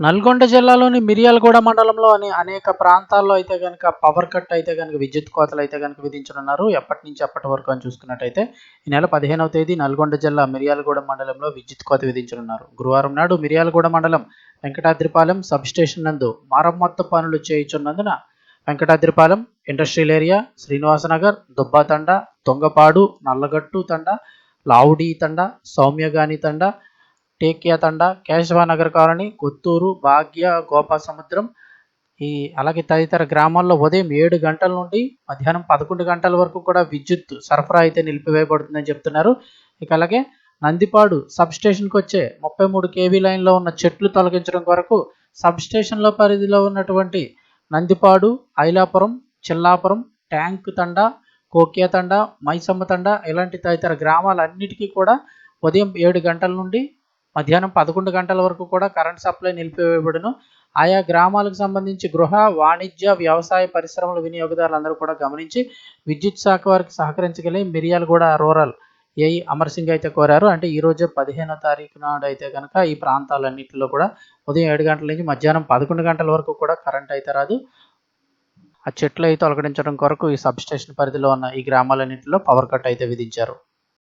నల్గొండ జిల్లాలోని మిర్యాలగూడ మండలంలో అని అనేక ప్రాంతాల్లో అయితే కనుక పవర్ కట్ అయితే కనుక విద్యుత్ కోతలు అయితే కనుక విధించనున్నారు. ఎప్పటి నుంచి ఎప్పటి వరకు అని చూసుకున్నట్టయితే ఈ నెల పదిహేనవ తేదీ నల్గొండ జిల్లా మిర్యాలగూడ మండలంలో విద్యుత్ కోత విధించనున్నారు. గురువారం నాడు మిర్యాలగూడ మండలం వెంకటాద్రిపాలెం సబ్ స్టేషన్ నందు మరమ్మత్తు పనులు చేయుచున్నందున Venkatadripalem industrial area Srinivasanagar Dubbathanda Dongapadu Nallagattu Thanda Lavudi Thanda Soumyagani Thanda Tekya Thanda Keshavanagar colony Kothuru Bhagya Gopasamudram ఈ అలాగే తదితర గ్రామాల్లో ఉదయం ఏడు గంటల నుండి మధ్యాహ్నం పదకొండు గంటల వరకు కూడా విద్యుత్ సరఫరా అయితే నిలిపివేయబడుతుందని చెప్తున్నారు. ఇక అలాగే నందిపాడు సబ్ స్టేషన్కి వచ్చే ముప్పై మూడు కేవీ లైన్లో ఉన్న చెట్లు తొలగించడం కొరకు సబ్ స్టేషన్ల పరిధిలో ఉన్నటువంటి నందిపాడు ఐలాపురం చిల్లాపురం ట్యాంక్ తండ కోకియా తండ మైసమ్మ తండ ఇలాంటి తదితర గ్రామాలన్నిటికీ కూడా ఉదయం ఏడు గంటల నుండి మధ్యాహ్నం పదకొండు గంటల వరకు కూడా కరెంట్ సప్లై నిలిపివేయబడును. ఆయా గ్రామాలకు సంబంధించి గృహ వాణిజ్య వ్యవసాయ పరిశ్రమల వినియోగదారులందరూ కూడా గమనించి విద్యుత్ శాఖ వారికి సహకరించగలి మిర్యాలగూడ రూరల్ ఏఐ అమర్ సింగ్ అయితే కోరారు. అంటే ఈ రోజు పదిహేనో తారీఖు నాడు అయితే కనుక ఈ ప్రాంతాలన్నింటిలో కూడా ఉదయం ఏడు గంటల నుంచి మధ్యాహ్నం పదకొండు గంటల వరకు కూడా కరెంట్ అయితే రాదు. ఆ చెట్లు అయితే తొలగించడం కొరకు ఈ సబ్ స్టేషన్ పరిధిలో ఉన్న ఈ గ్రామాలన్నింటిలో పవర్ కట్ అయితే విధించారు.